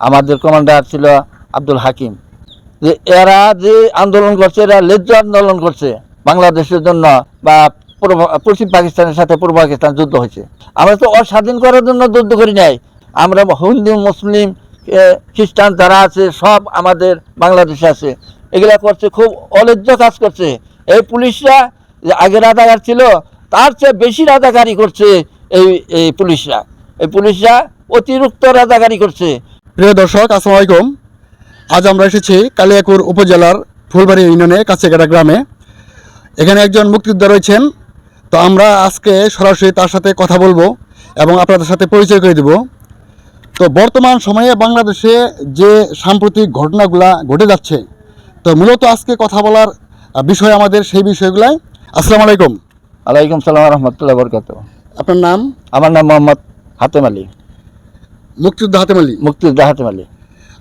আমাদের কমান্ডার ছিল আব্দুল হাকিম। যে এরা যে আন্দোলন করছে, এরা লেজ্জ আন্দোলন করছে বাংলাদেশের জন্য বা পশ্চিম পাকিস্তানের সাথে পূর্ব পাকিস্তান যুদ্ধ হয়েছে। আমরা তো অস্বাধীন করার জন্য যুদ্ধ করি নাই। আমরা হিন্দু, মুসলিম খ্রিস্টান যারা আছে, সব আমাদের বাংলাদেশে আছে। এগুলা করছে, খুব অলেজ্জ কাজ করছে। এই পুলিশরা আগে রাজাকার ছিল, তার চেয়ে বেশি রাজাকারি করছে এই এই পুলিশরা। এই পুলিশরা অতিরিক্ত রাজাকারি করছে। প্রিয় দর্শক আসসালামু আলাইকুম। আজ আমরা এসেছি কালিয়াকুর উপজেলার ফুলবাড়ি ইউনিয়নে কাছেগাড়া গ্রামে। এখানে একজন মুক্তিযোদ্ধা রয়েছেন। তো আমরা আজকে সরাসরি তার সাথে কথা বলব এবং আপনাদের সাথে পরিচয় করে দেব। তো বর্তমান সময়ে বাংলাদেশে যে সাম্প্রতিক ঘটনাগুলা ঘটে যাচ্ছে তো মূলত আজকে কথা বলার বিষয় আমাদের সেই বিষয়গুলাই। আসসালামু আলাইকুম। আলাইকুম সালাম রহমতুল্লাহ বরকাত আপনার নাম? আমার নাম মোহাম্মদ হাতেম আলী। মুক্তিযোদ্ধা হাতেম আলী মুক্তিযোদ্ধা হাতেম আলী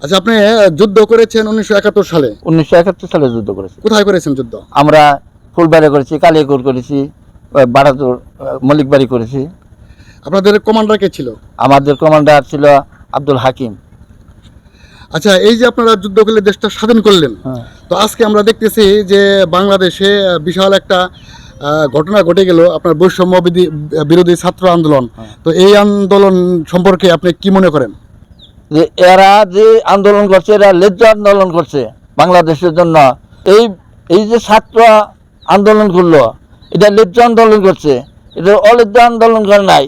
আচ্ছা আপনি যুদ্ধ করেছেন উনিশশো একাত্তর সালে। উনিশশো একাত্তর সালে যুদ্ধ করেছি। কোথায় করেছেন যুদ্ধ? আমরা ফুলবাড়ি করেছি কালিয়াকুর করেছি আহ, মল্লিকবাড়ি করেছি। আপনাদের কমান্ডার কে ছিল? আমাদের কমান্ডার ছিল আব্দুল হাকিম। আচ্ছা এই যে আপনারা যুদ্ধ করলে দেশটা স্বাধীন করলেন হ্যাঁ। তো আজকে আমরা দেখতেছি যে বাংলাদেশে বিশাল একটা ঘটনা ঘটে গেল আপনার বৈষম্য বিরোধী ছাত্র আন্দোলন। হ্যাঁ। তো এই আন্দোলন সম্পর্কে আপনি কি মনে করেন? যে এরা যে আন্দোলন করছে এরা লেজ্জ আন্দোলন করছে বাংলাদেশের জন্য। এই এই যে ছাত্র আন্দোলন করল এটা লেজ্জ আন্দোলন করছে। এটা অলেজ্জ আন্দোলন করে নাই।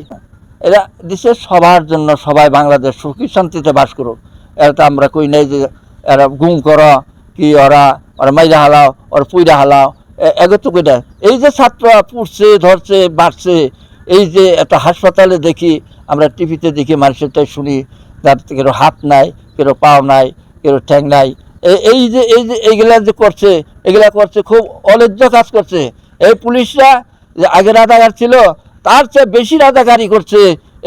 এরা দেশের সবার জন্য সবাই বাংলাদেশ সুখী শান্তিতে বাস করুক। এটা আমরা কই নাই যে এরা গুম করো কি ওরা ওরা মাইরা হালাও ওরা পুইরা হালাও। এগত কইটা এই যে ছাত্র পুড়ছে, ধরছে, বাড়ছে, এই যে একটা হাসপাতালে দেখি, আমরা টিভিতে দেখি, মানুষের তাই শুনি তার কেউ হাত নাই, কেউ পাও নাই, কেউ ঠ্যাং নাই। এই যে এই যে, এইগুলা যে করছে এগুলা করছে, খুব অলেজ্জ কাজ করছে। এই পুলিশরা যে আগে রাজাকার ছিল, তার চেয়ে বেশি রাজাকারি করছে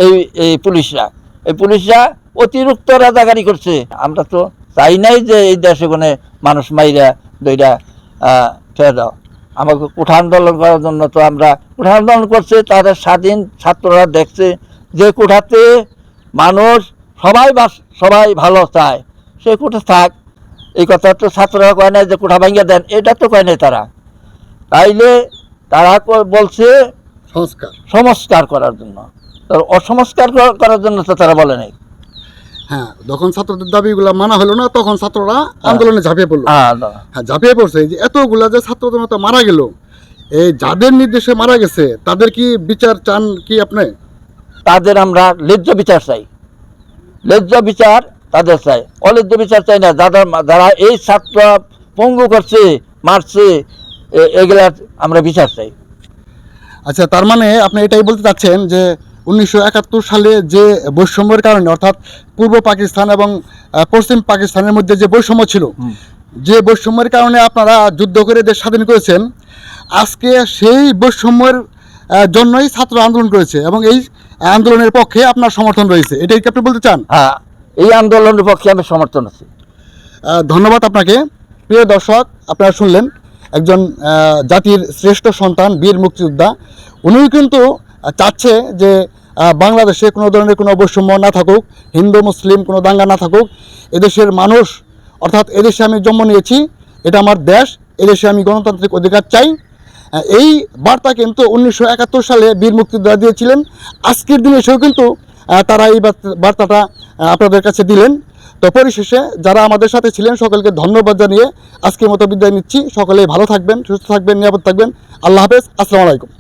এই এই পুলিশরা। এই পুলিশরা অতিরিক্ত রাজাকারি করছে। আমরা তো চাই নাই যে এই দেশে কোনো মানুষ মাইরা, দইরা ছেড়ে দাও। আমাকে কুঠা আন্দোলন করার জন্য তো আমরা কুঠা আন্দোলন করছে তাদের স্বাধীন ছাত্ররা দেখছে যে কুঠাতে মানুষ সবাই বাস সবাই ভালো চায়। সে কুঠা থাক। এই কথা তো ছাত্ররা কয় না যে কুঠা ভাঙ্গা দেন এটা তো কয় নাই তারা। তাইলে তারা বলছে সংস্কার। সংস্কার করার জন্য। অসংস্কার করার জন্য তো তারা বলে নাই। হ্যাঁ যখন ছাত্রদের দাবিগুলো মানা হলো না তখন ছাত্ররা আন্দোলনে ঝাঁপিয়ে পড়ল। হ্যাঁ হ্যাঁ ঝাঁপিয়ে পড়ছে। যে এতগুলা যে মারা গেল এই যাদের নির্দেশে মারা গেছে তাদের কি বিচার চান কি আপনি? তাদের আমরা বিচার চাই। লেজ্জ বিচার তাদের চাই। অলেজ্জ বিচার চাই না যারা যারা এই ছাত্র পঙ্গু করছে মারছে এগুলার আমরা বিচার চাই। আচ্ছা তার মানে আপনি এটাই বলতে চাচ্ছেন যে উনিশশো একাত্তর সালে যে বৈষম্যের কারণে অর্থাৎ পূর্ব পাকিস্তান এবং পশ্চিম পাকিস্তানের মধ্যে যে বৈষম্য ছিল যে বৈষম্যের কারণে আপনারা যুদ্ধ করে দেশ স্বাধীন করেছেন আজকে সেই বৈষম্যের জন্যই ছাত্র আন্দোলন করেছে এবং এই আন্দোলনের পক্ষে আপনার সমর্থন রয়েছে। এটাই কি আপনি বলতে চান? হ্যাঁ এই আন্দোলনের পক্ষে আমি সমর্থন আছি। ধন্যবাদ আপনাকে। প্রিয় দর্শক আপনারা শুনলেন একজন জাতির শ্রেষ্ঠ সন্তান বীর মুক্তিযোদ্ধা। উনিও কিন্তু চাচ্ছে যে বাংলাদেশে কোনো ধরনের কোনো বৈষম্য না থাকুক, হিন্দু, মুসলিম কোনো দাঙ্গা না থাকুক, এদেশের মানুষ, অর্থাৎ এদেশে আমি জন্ম নিয়েছি, এটা আমার দেশ, এদেশে আমি গণতান্ত্রিক অধিকার চাই। এই বার্তা কিন্তু উনিশশো একাত্তর সালে বীর মুক্তিযোদ্ধা দিয়েছিলেন। আজকের দিনে এসেও কিন্তু তারা এই বার্তাটা আপনাদের কাছে দিলেন। তো পরিশেষে যারা আমাদের সাথে ছিলেন, সকলকে ধন্যবাদ জানিয়ে আজকের মতো বিদায় নিচ্ছি। সকলেই ভালো থাকবেন, সুস্থ থাকবেন, নিরাপদ থাকবেন। আল্লাহ হাফেজ, আসসালামু আলাইকুম।